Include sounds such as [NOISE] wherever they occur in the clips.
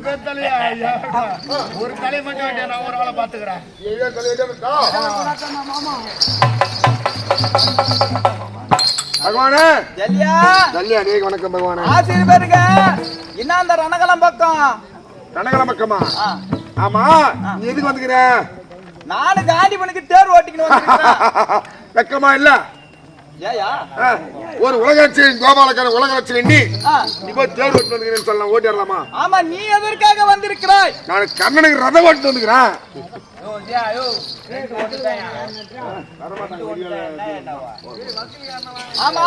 பேர் தலையா? ஐயா. ஒரு தலை மட்டும் வேண்டிய நான் ஒரு ஆளை பாத்துக்கிறேன் பகவானே! ஜல்லியா! நல்லியா நீங்க வணக்கம் பகவானே. ஆசிரியர் பேருங்க என்ன அந்த ரணகலம் பக்கம்? கனகல பக்கமா? ஆமா நீ எதுக்கு வந்துக்கிற நானு காண்டிபனுக்கு தேர் ஓட்டிக்கணும். [LAUGHS] வெக்கமா இல்ல? ஒரு உலகலட்சியம் கோபாலக்கண்ணன் உலகலட்சியம் நீ போய் தேர்வு ஓட்டு வந்துக்கிறேன்னு சொல்லலாம் ஓட்டிடலாமா ஆமா நீ எதற்காக வந்திருக்கிறாய்? நான் கண்ணனுக்கு ரதம் ஓட்டு வந்துக்கிறேன். ஆமா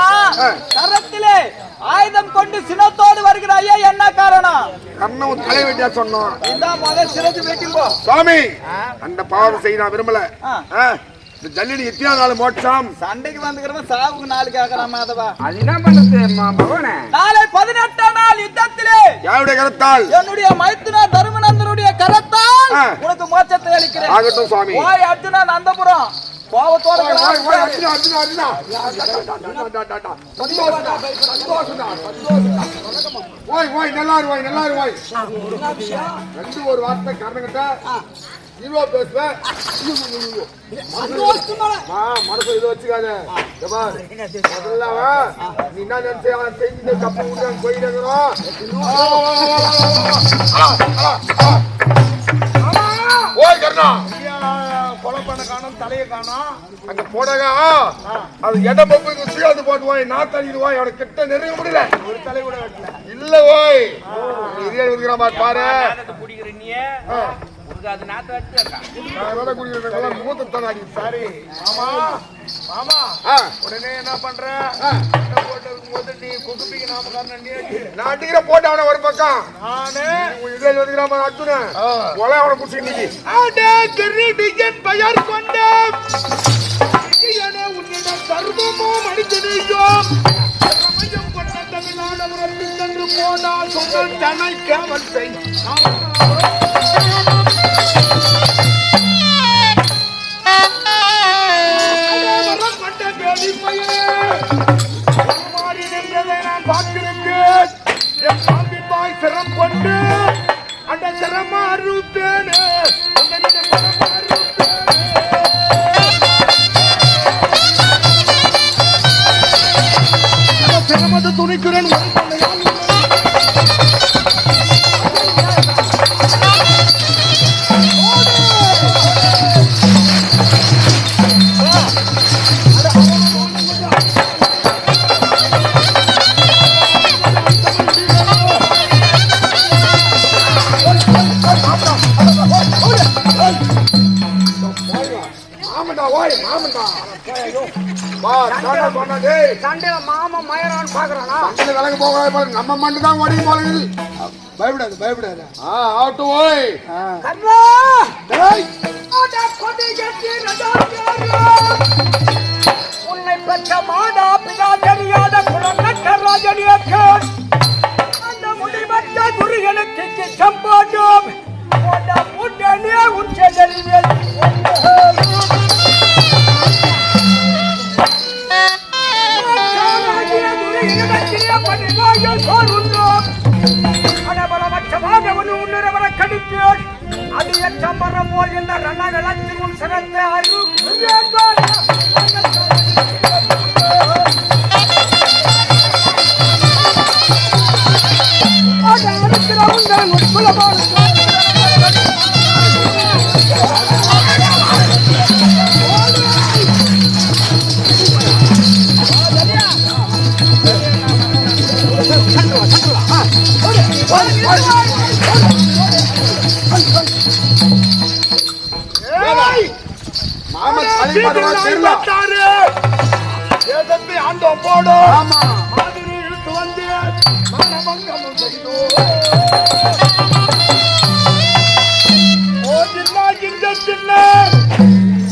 கரத்திலே ஆயுதம் கொண்டு சினத்தோடு வருகிறாயே. என்ன காரணம்? கண்ணன் உன் தலை வெட்டியா சொன்னோம் இந்த முதல் சிறந்து வெட்டி போ சுவாமி அந்த பாவம் செய்ய நான் விரும்பல. ஆ. ஆ, இந்த ஜல்லினி எத்தனை நாள் மோட்சம்? சண்டைக்கு வந்துக்கிறவன் சாவுக்கு நாலு கேட்கலாம் மாதவா. அது என்ன பண்ணுது பகவானே? நாளை பதினெட்டாம் நாள் யுத்தத்திலே யாருடைய கருத்தால்? என்னுடைய மைத்துனா தருமநந்தனுடைய கரத்தால். உனக்கு மோட்சத்தை அளிக்கிறேன். ஆகட்டும் சுவாமி. போய் அர்ஜுனா நந்தபுரம். அர்ஜுனா, அர்ஜுனா, அர்ஜுனா. ஓய், ஓய், நல்லா இரு, ஓய், நல்லா. ரெண்டு ஒரு வார்த்தை கர்ணகிட்ட. இவ்வளோ பேசுவேன் மனசு இது வச்சுக்காத நீ என்ன நினைச்சு அவன் செஞ்சு தப்பு விட்டு ஆ. ஓய் கர்ணா கொலை பண்ண காணோம் தலையை காணோம் அங்க போடகா அது எட பப்பு சுயாது போட்டு போய் நான் தள்ளிடுவாய் அவனை கிட்ட நெருங்க முடியல ஒரு தலை கூட இல்ல ஓய் இதே இருக்கிற மாதிரி பாரு அது நாத்து வச்சு நான் வேலை குடிக்கிறதுக்கெல்லாம் மூத்த தானாடி சரி. ஆமா ஆமா ஆ. உடனே என்ன பண்ற. நான் அடிக்கிற போட்டு அவனை ஒரு பக்கம். நானு. உன் இதே வந்துக்கிற மாதிரி அர்ஜுன ஆ. கொலை அவனை பிடிச்சி ஆடே கிரீடியின் பெயர் கொண்ட உன்னிடம் சர்வமோ மனிதனையும் சமயம் கொண்ட சென்று போனால் சொன்னல் தனை கேவல் செய். என் பாம்பின் வாய் சிரம் கொண்டு அந்த சிரம அறுத்தேனே சண்டையில மாமா மயரான்னு பாக்குறானா? சண்டையில விலகு போகாத பாரு நம்ம மட்டும் தான் ஓடி போகுது. பயப்படாது பயப்படாது. ஆ ஆகட்டும் ஓய். கர்ணா! டேய் ஆடா கொடி கட்டி ரஜாத்தியாரா. உன்னை பெற்ற மாதா பிதா தெரியாத குலக்கட்ட ராஜனியக்கு. அந்த முடிவற்ற துரியனுக்கு கிச்சம் போட்டும். உன் செல்லறிவே சம்பரம் போல் இந்த சிறந்த அருள் ஏய் தேசத்தை ஆண்டோம் போடும் ஆமா. மாதிரி இழுத்து வந்து மனமங்கமும் செய்தோம்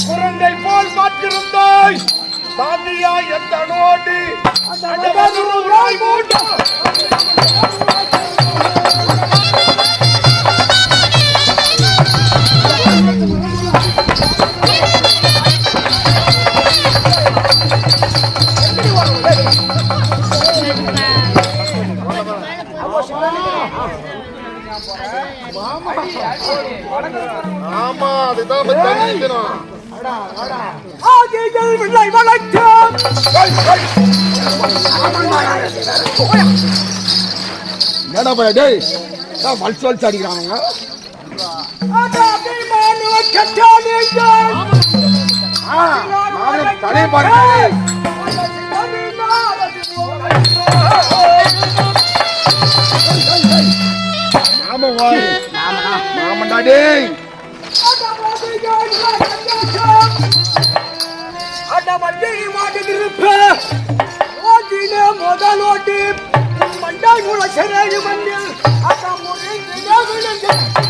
குரங்கை போல் பார்த்திருந்தாய். தாண்டியா எந்த நோடி? அடவருளாய் மூட்டம் ஆமா அதுதான் தெரிஞ்சுக்கணும். ஆதிகள் வில்லை வணக்கம் என்னடா பையா டேய் நான் கட்டாளிகள் ஆ, நானும் தலையை பாருங்க நாம வாய் நாமண்டா டேய் முதல் ஓட்டி மண்டாய் முளை சிறையில் மண்ணில் அக்கா முறை அப்பா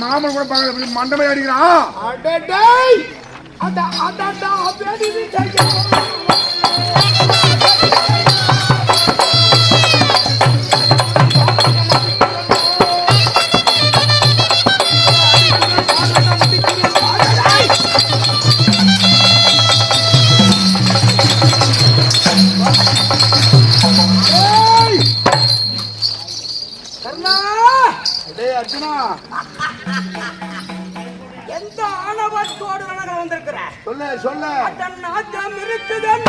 மாமன் கூட பார்க்கல மண்டமே அடிக்கிறான் அடடேய் அட அடடா அப்படி டேய் அர்ஜுனா எந்த ஆணவத்தோடு வணங்க வந்திருக்கிற சொல்லு சொல்லு அதன் நாட்டம் இருக்குதன்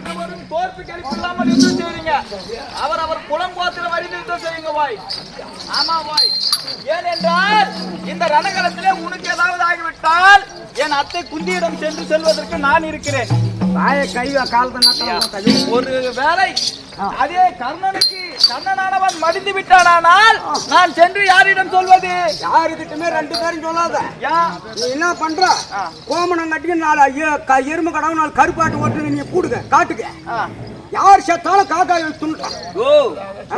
இருவரும் தோற்பு யுத்தம் செய்றீங்க அவர் அவர் குலம் கோத்திரம் அறிந்து யுத்தம் செய்யுங்க வாய் ஆமா வாய் ஏனென்றால் இந்த ரணகலத்திலே உனக்கு ஏதாவது ஆகிவிட்டால் என் அத்தை குந்தியிடம் சென்று செல்வதற்கு நான் இருக்கிறேன் வாய கை காலத்தை ஒரு வேலை அதே கர்ணனுக்கு கர்ணனானவன் மடிந்து விட்டானானால் நான் சென்று யாரிடம் சொல்வது? யாருக்கிட்டுமே ரெண்டு பேரும் சொல்லாத. நீ என்ன பண்ற? கோமணம் கட்டி நாலு எருமை கடவு நாலு கருப்பாட்டு ஓட்டு நீ கூடுங்க காட்டுக்க. யார் செத்தாலும் காக்கா துண்டான் ஓ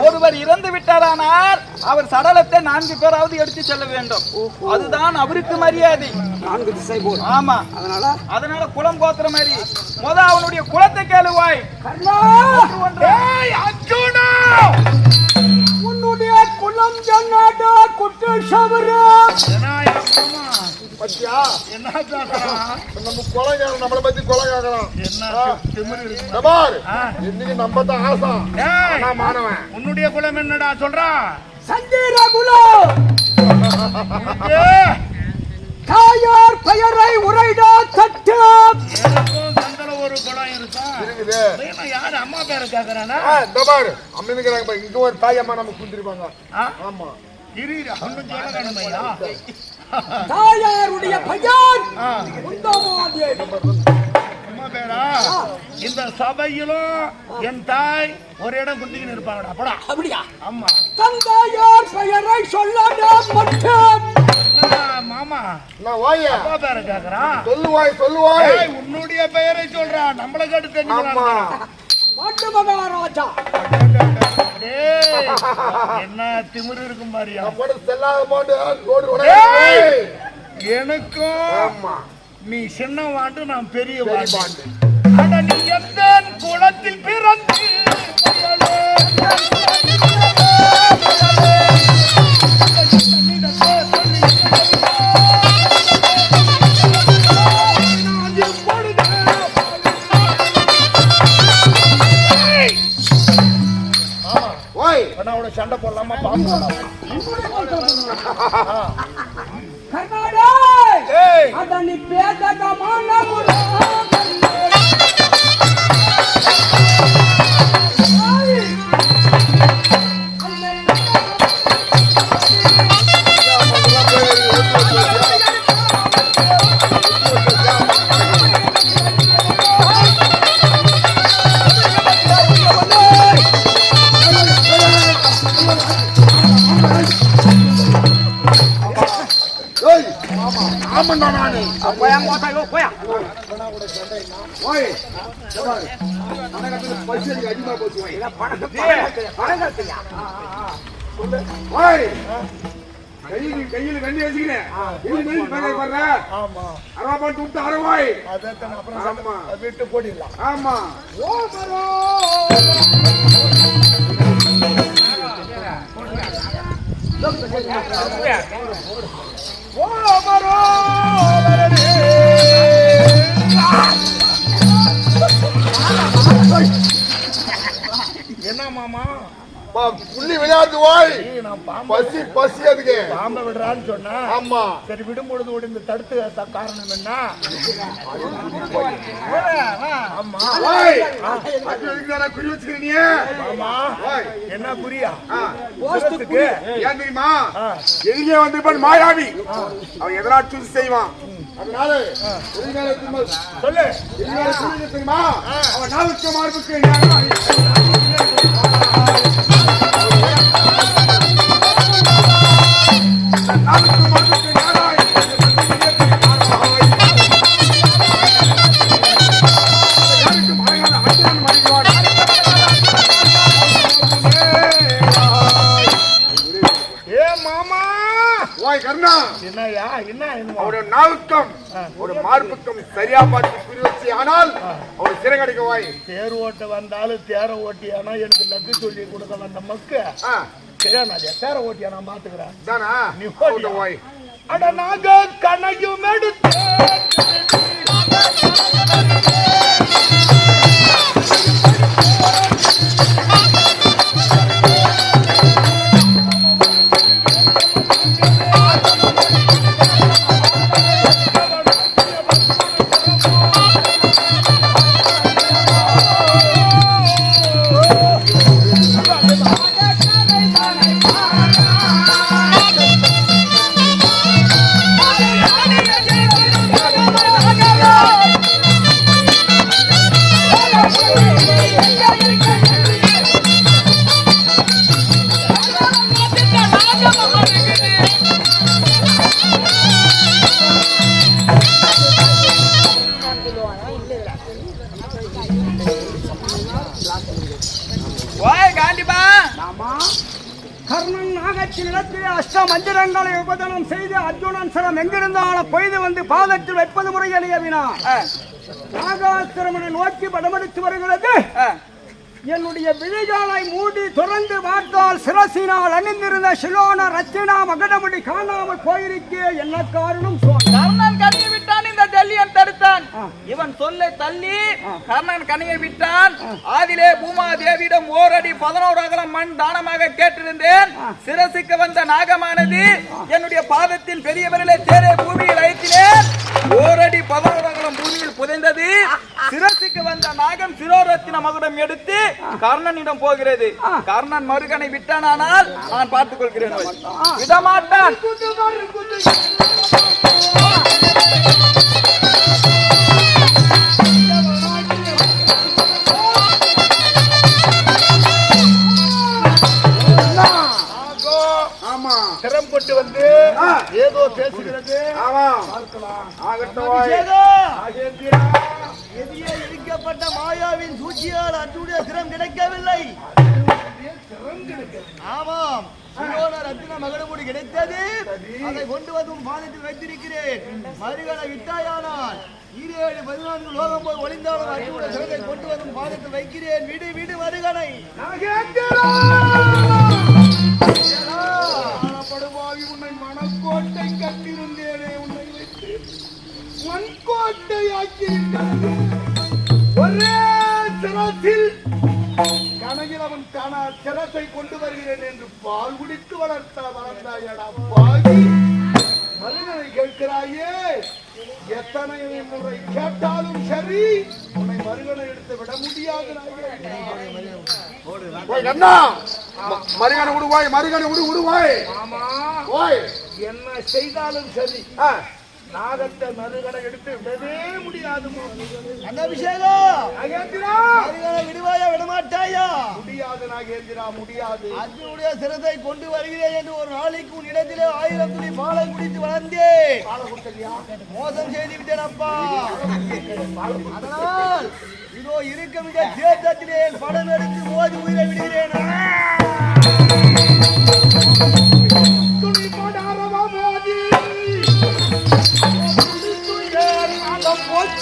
ஒருவர் இறந்து விட்டாரானால் அவர் சடலத்தை நான்கு பேராவது எடுத்து செல்ல வேண்டும். அதுதான் அவருக்கு மரியாதை. நான்கு திசை போல் ஆமா. அதனால? அதனால குலம் கோத்திர மாதிரி முத அவனுடைய குலத்தை கேளுவாய். பத்தியா என்ன நம்ம கொலைகாரன் நம்மளை பத்தி கொலைகாரன்? என்ன திமிரு இருக்கு. பார். இன்னைக்கு நம்ம தான் ஆசா மாணவன். உன்னுடைய குலம் என்னடா சொல்றா? சந்தீர குலம் தாயார் பெயரை உரைடா தட்டு. ஒரு குலம் இருக்கா? இருக்குது. என்ன யாரு அம்மா பேரை கேக்குறானா? இந்த பாரு. இங்க ஒரு தாயம்மா நம்ம குந்திருப்பாங்க ஆ? ஆமா. இரு ஒண்ணும் சொல்ல தாயாருடைய பேரா இந்த சபையிலும் என் தாய் ஒரு இடம் குந்திக்கின்னு இருப்பாங்கடா. படா. அப்படியா? ஆமா தந்தையார் பெயரை சொல்லடா மட்டும் மாமா? நான் வாயா? அப்பா பேரை கேக்குறான் சொல்லுவாய் சொல்லுவாய். உன்னுடைய பெயரை சொல்றா. நம்மள கேட்டு தெரிஞ்சுக்கலாம் பட்டு மகாராஜா [LAUGHS] என்ன திமிரு இருக்கும் பாரியா? எனக்கும் நீ சின்ன வாண்டு நான் பெரிய வாண்டு. அட நீ எந்த குளத்தில் பிறந்து சண்டை போடலாமா? பாம்பு நானு. போயா யோ போயா. ஓய் பசி அதிகமா போச்சு கட்டுங்க ஓய். கையில் கையில் கண்ணி வச்சுக்கிறேன் ஆமா. அரவா பண்ணிட்டு விட்டு அப்புறம் ஆமா. விட்டு போடிடலாம் ஆமா. ஓ. என்ன மாமா? புள்ளி நான் பாம்பு பசி பசி அதுக்கு. பாம்பை விடுறான்னு சொன்னா ஆமா. சரி விடும் பொழுது விட இந்த தடுத்து காரணம் என்ன? ஆமா. குறி வச்சுக்கிறேன் நீ ஆமா. என்ன புரியா? ஆ, போஸ்டுக்கு ஏன் தெரியுமா? எதிரியே வந்திருப்பான் மாயாவி. அவன் எதனா சூஸ் செய்வான். அதனால சொல்லு. தெரியுமா அவன் நாளுக்கு மார்புக்கு ஞானமாய். ஓய் கர்ணா. என்ன அவருடைய நாவுக்கம் ஒரு மார்புக்கம் சரியா பார்த்து ஆனால் அவர் சிறை கிடைக்க வாய். தேர் ஓட்ட வந்தாலும் தேர ஓட்டியானா எனக்கு லக்கு சொல்லி கொடுக்க வந்த மக்கு. ஆ, சரியா நான் தேர ஓட்டியா நான் பாத்துக்கிறேன் தானா நீ அவருடைய வாய். அட நாங்க கணையும் எடுத்து ஆ, நாகாசிரமனை நோக்கி படமெடுத்து வருகிறது. என்னுடைய விழிகளை மூடி துறந்து பார்த்தால் சிரசினால் அணிந்திருந்த சிலோன ரத்தினா மகடமுடி காணாமல் போயிருக்கே என்ன காரணம் சொல் தடுத்தான். இவன் சொல்லை தள்ளி கர்ணன் கனியை விட்டான். ஆதிலே பூமா தேவியிடம் ஓரடி பதினோரு அகலம் மண் தானமாக கேட்டிருந்தேன். சிரசுக்கு வந்த நாகமானது என்னுடைய பாதத்தில் பெரிய விரலை தேரே பூமியில் வைத்தினேன் ஓரடி பதினோரு அகலம் பூமியில் புதைந்தது. சிரசுக்கு வந்த நாகம் சிரோரத்தின மகுடம் எடுத்து கர்ணனிடம் போகிறது. கர்ணன் மருகனை விட்டானானால் நான் பார்த்துக் கொள்கிறேன் விடமாட்டான். பேசுகிறது. எதிரே மாயாவின் சூழ்ச்சியால் அன்றுடைய சிரம் கிடைக்கவில்லை. ஆமாம். ரத்தின மகடமுடி கிடைத்தது. அதை கொண்டு வந்து உன் பாதத்தில் வைத்திருக்கிறேன். மருகனை விட்டாயானால் ஈரேழு பதினான்கு லோகம் போய் ஒளிந்தாலும் அன்றுடைய சிறத்தை கொண்டு வந்து உன் பாதத்தில் வைக்கிறேன். விடு விடு படுவாகி உன்னை மணக்கோட்டை மண்கோட்டை ஆக்கியிருந்தேன் ஒரே சிரத்தில் அவன் சிரத்தை கொண்டு வருகிறேன் என்று பால் குடித்து வளர்த்த வளர்ந்தாயடா பாகி. மனிதனை கேட்கிறாயே எத்தனை முறை கேட்டாலும் சரி உன்னை மருகனை எடுத்து விட முடியாது மருகனை விடுவாய் மருகனை விடு விடுவாய். என்ன செய்தாலும் சரி. நாகத்தை மறுகடை எடுத்து விடவே முடியாது அபிஷேகம்! விடுவாயா விடமாட்டாயா? முடியாது நாகேந்திரா முடியாது. அர்ஜுனுடைய சிரத்தை கொண்டு வருகிறேன் என்று ஒரு நாளைக்கு உன் இடத்திலே ஆயிரம் துளி பாலை குடித்து வளர்ந்தேன் மோசம் செய்து விட்டேன் அப்பா. அதனால் இதோ இருக்க மிக தேர்தத்திலே படம் எடுத்து மோதி உயிரை விடுகிறேன்.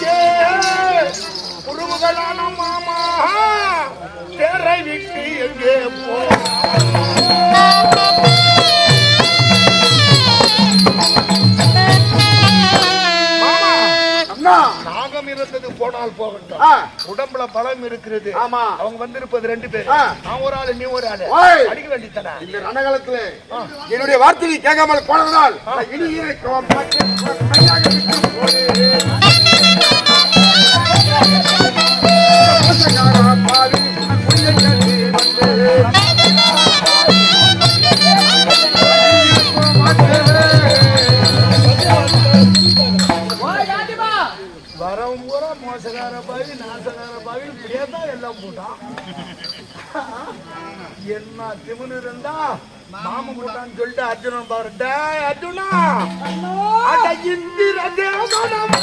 போச்சே உறவுகளான மாமா தேரை விட்டு எங்கே போ நாகம் இருந்தது போனால் போகட்டும். உடம்புல பலம் இருக்கிறது. ஆமா. அவங்க வந்திருப்பது ரெண்டு பேர். நான் ஒரு ஆளு நீ ஒரு ஆளு. அடிக்க வேண்டித்தன இந்த ரணகாலத்துல என்னுடைய வார்த்தையை கேட்காமல் போனதனால் இனி போட்டான் என்ன திமுனு இருந்தா? மாமன் போட்டான்னு சொல்லிட்டு அர்ஜுனன் பாரு. டேய் அர்ஜுனா! அட இந்திர தேவனம்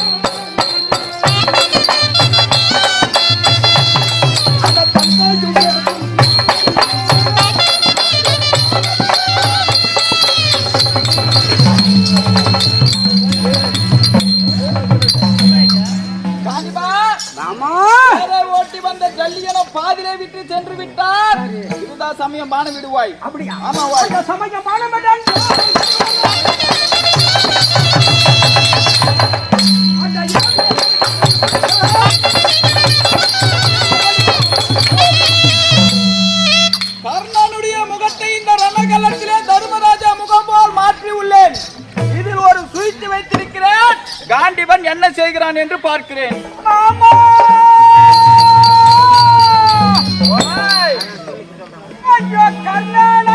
பான விடுவாய் அப்படியா? ஆமா வாய் அந்த சமயம் மாணவன் கர்ணனுடைய முகத்தை இந்த ரணகலத்திலே தர்மராஜா முகம் போல் மாற்றி உள்ளேன். இதில் ஒரு சுவிட்ச் வைத்திருக்கிறேன் காண்டிபன் என்ன செய்கிறான் என்று பார்க்கிறேன். ஐயோ கண்ணனை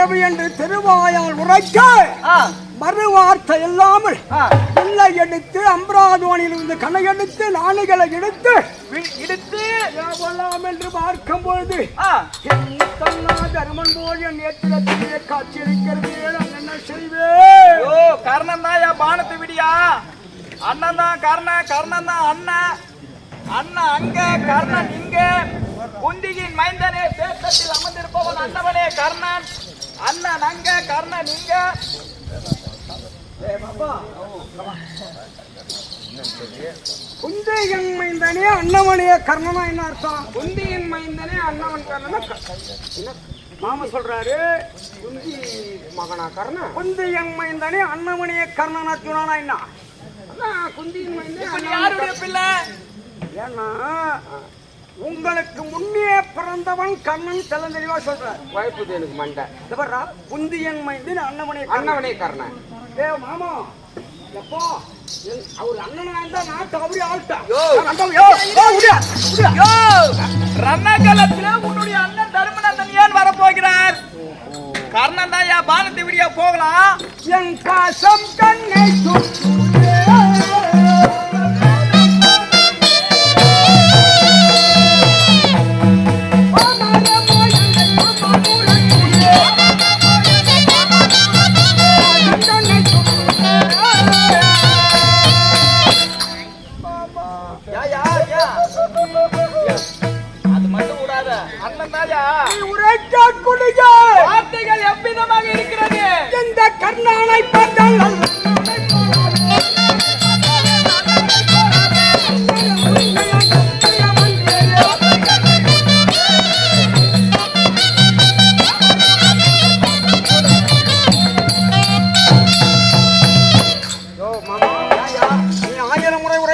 ஏவு என்று திருவாயால் உரைக்க மறுவார்த்தை இல்லாமல். எல்லை எடுத்து அம்பராதோனில் இருந்து கணை எடுத்து நாணிகளை எடுத்து இடித்து ஏவலாம் என்று பார்க்கும் பொழுது தருமன் போல் என் நேத்திரத்திலே காட்சியளிக்கிறது. நான் என்ன செய்வேன்? ஐயோ கர்ணன் தாயா பானத்தை விடியா? அண்ணன் தான் கர்ணன் கர்ணன் தான் அண்ணன் அண்ணன் அங்க கர்ணன் இங்க. குந்தியின் மைந்தனே தேர்தட்டில் அமர்ந்திருப்பவன் அண்ணவனே கர்ணன். அண்ணன் அங்க கர்ணன் இங்க. குந்தையன் மைந்தனே அண்ணவனே கர்ணனா என்ன அர்த்தம்? குந்தியின் மைந்தனே அண்ணவன் கர்ணனா மாமா சொல்றாரு குந்தி மகனா கர்ணன்? குந்தியன் மைந்தனே அண்ணவனே கர்ணனா சொன்னானா என்ன? குந்தியின் மைந்தனே யாருடைய பிள்ளை? ஏன்னா உங்களுக்கு முன்னே பிறந்தவன் கண்ணன் தெளிவா சொல்றார் வாய்ப்புது எனக்கு மண்டை குந்தியன் மைந்தன் அண்ணவனே. அண்ணவனே காரணம் ஏ மாமா எப்போ என்- அவர் அண்ணனா இருந்தா நாட்டு அவரே ஆள்ட்டா யோ. நான் யோ, யோ, விடு. யோ ரணகலத்திலே உன்னுடைய அண்ணன் தர்மநந்தன் ஏன் வரப்போகிறார் கர்ணன் தான் பானத்தை விடியா போகலாம் என் பாசம் கண்ணை.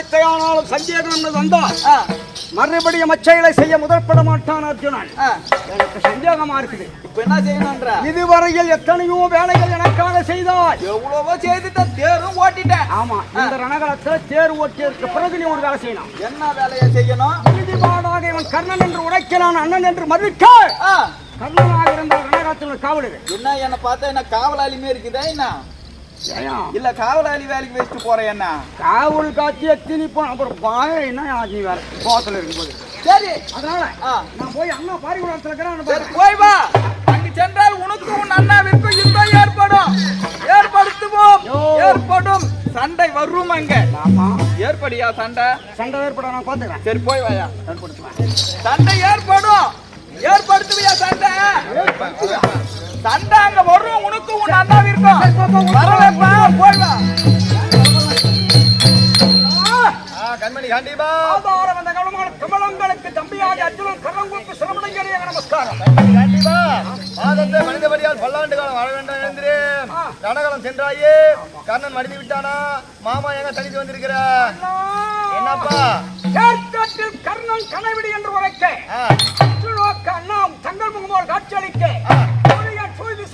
உரைத்தையானாலும் சந்தேகம் வந்தா மறுபடியும் அச்செயலை செய்ய முதற்பட மாட்டான் அர்ஜுனன். எனக்கு சந்தேகமா இருக்குது. இப்ப என்ன செய்யணும்ன்ற இதுவரையில் எத்தனையோ வேலைகள் எனக்காக செய்தாய். எவ்வளவோ செய்துட்டேன் தேரும் ஓட்டிட்டேன். ஆமா இந்த ரணகலத்துல தேர் ஓட்டியதற்கு பிறகு நீ ஒரு வேலை செய்யணும். என்ன வேலையை செய்யணும்? இறுதிபாடாக இவன் கர்ணன் என்று உரைக்கிறான் அண்ணன் என்று மதிக்க ஆ, கர்ணனாக இருந்த ரணகலத்தில் காவலுது என்ன என்ன பார்த்தா என்ன காவலாளிமே இருக்குதா என்ன? இல்ல காவலாளி வேலைக்கு வச்சுட்டு போறேன் என்ன காவல் காட்சி எத்தினி போன அப்புறம் பாய என்ன நீ வேற? கோத்துல இருக்கும்போது. சரி அதனால நான் போய் அண்ணா பாரிகுளத்துல சரி இருக்கிறேன் போய் வா. அங்கு சென்றால் உனக்கு உன் அண்ணாவிற்கும் யுத்தம் ஏற்படும். ஏற்படுத்துவோம். ஏற்படும். சண்டை வரும் அங்க. ஆமா. ஏற்படியா சண்டை? சண்டை ஏற்பட நான் பாத்துக்கிறேன் சரி போய் வாயா. சண்டை ஏற்படும். ஏற்படுத்துவியா சண்டை? சண்டை அங்க வரும் உனக்கு உன் அண்ணாவிற்கும் வரவேற்பா போய் வா கண்மணி கண்டிப்பா. கவனமான கமலங்களுக்கு தம்பியாக அர்ஜுனன் கரங்குக்கு சிரமடைங்க நமஸ்காரம். கண்டிப்பா. மாதத்தை மனிதபடியால் பல்லாண்டு காலம் வாழ வேண்டும் என்று ரணகலம் சென்றாயே. கர்ணன் மடிந்து விட்டானா? மாமா எங்க தனித்து வந்திருக்கிற? என்னப்பா? ஏற்காட்டில் கர்ணன் கனவிடி என்று உரைக்க. அண்ணா தங்கள் முகமோல் காட்சியளிக்க Soy licenciado.